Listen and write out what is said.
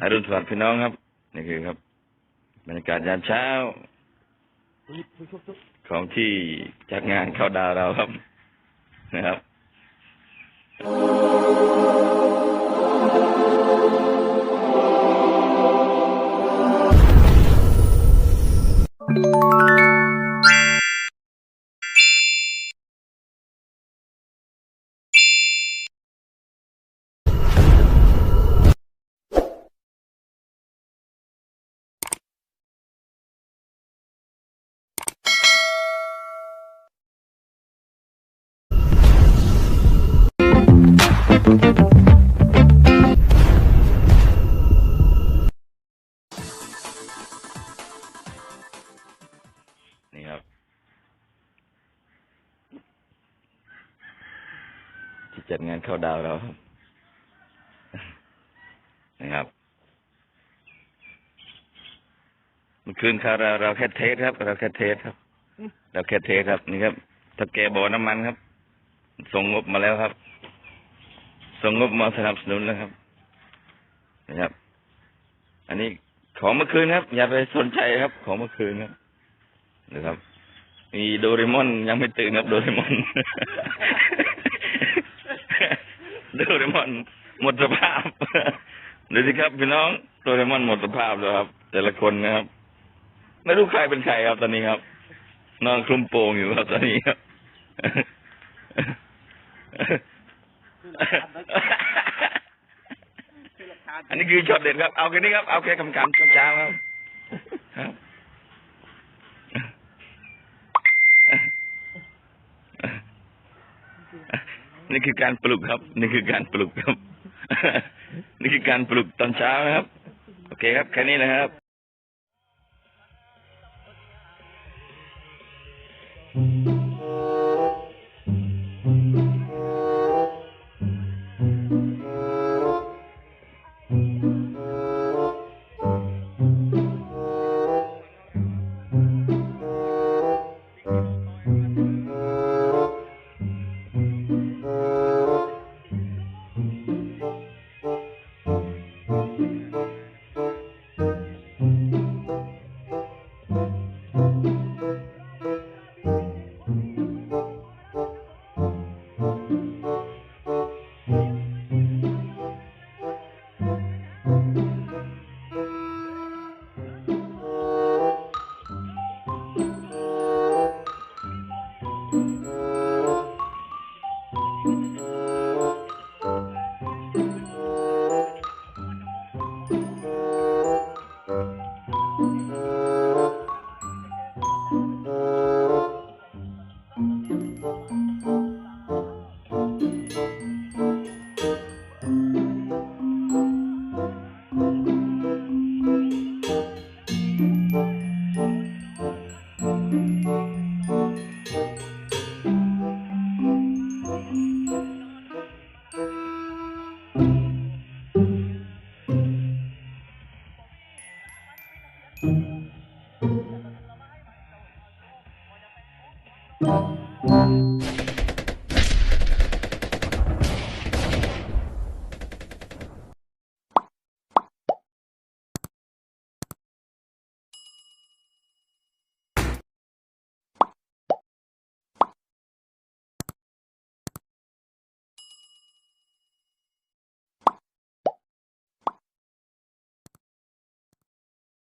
อรุณสวัสดิ์พี่น้องครับ นี่คือครับ บรรยากาศยามเช้า ของที่จัดงานเข้าดาวเราครับนะครับ จัดงานเข้าดาวเรานะครับเมื่อคืนครับเราเราแค่เทสครับ เราแค่เทสครับ เราแค่เทสครับ นี่ครับถ้าแกบ่อน้ำมันครับ ส่งงบมาแล้วครับ ส่งงบมาสนับสนุนแล้วครับ นะครับ อันนี้ของเมื่อคืนครับ อย่าไปสนใจครับ ของเมื่อคืนครับนะครับมีโดเรมอนยังไม่ตื่นครับโดเรมอน โดเรมอนหมดสภาพดูสิครับพี่น้องโดเรมอนหมดสภาพแล้วครับ แต่ละคนนะครับ ไม่รู้ใครเป็นใครครับตอนนี้ครับ นอนคลุมโปงอยู่ครับตอนนี้ครับอันนี้คือช็อตเด็ดครับ เอาแค่นี้ครับ เอาแค่คำๆเช้าๆครับครับ นี่คือการปลุกครับ นี่คือการปลุกครับ นี่คือการปลุกตอนเช้านะครับ โอเคครับแค่นี้นะครับ